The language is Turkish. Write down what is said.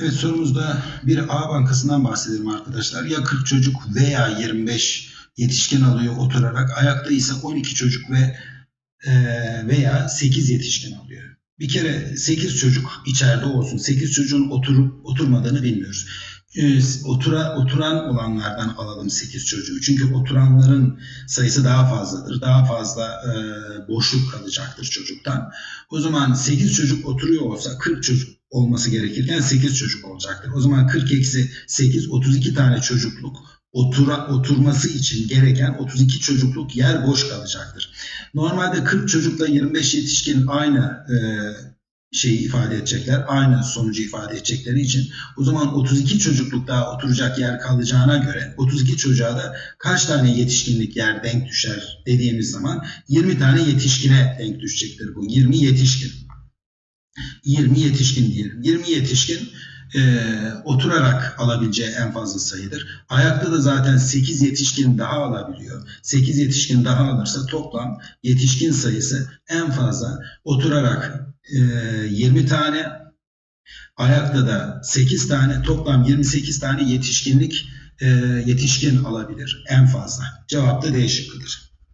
Evet sorumuzda bir A bankasından bahsedelim arkadaşlar. Ya 40 çocuk veya 25 yetişkin alıyor oturarak. Ayakta ise 12 çocuk ve e, veya 8 yetişkin alıyor. Bir kere 8 çocuk içeride olsun. 8 çocuğun oturup oturmadığını bilmiyoruz. E, otura, oturan olanlardan alalım 8 çocuğu. Çünkü oturanların sayısı daha fazladır. Daha fazla e, boşluk kalacaktır çocuktan. O zaman 8 çocuk oturuyor olsa 40 çocuk olması gerekirken 8 çocuk olacaktır. O zaman 40 eksi 8 32 tane çocukluk otura, oturması için gereken 32 çocukluk yer boş kalacaktır. Normalde 40 çocukla 25 yetişkin aynı e, şeyi ifade edecekler. Aynı sonucu ifade edecekleri için o zaman 32 çocukluk daha oturacak yer kalacağına göre 32 çocuğa da kaç tane yetişkinlik yer denk düşer dediğimiz zaman 20 tane yetişkine denk düşecektir bu. 20 yetişkin. 20 yetişkin diyelim. 20 yetişkin e, oturarak alabileceği en fazla sayıdır. Ayakta da zaten 8 yetişkin daha alabiliyor. 8 yetişkin daha alırsa toplam yetişkin sayısı en fazla oturarak e, 20 tane, ayakta da 8 tane, toplam 28 tane yetişkinlik e, yetişkin alabilir en fazla. Cevap da D.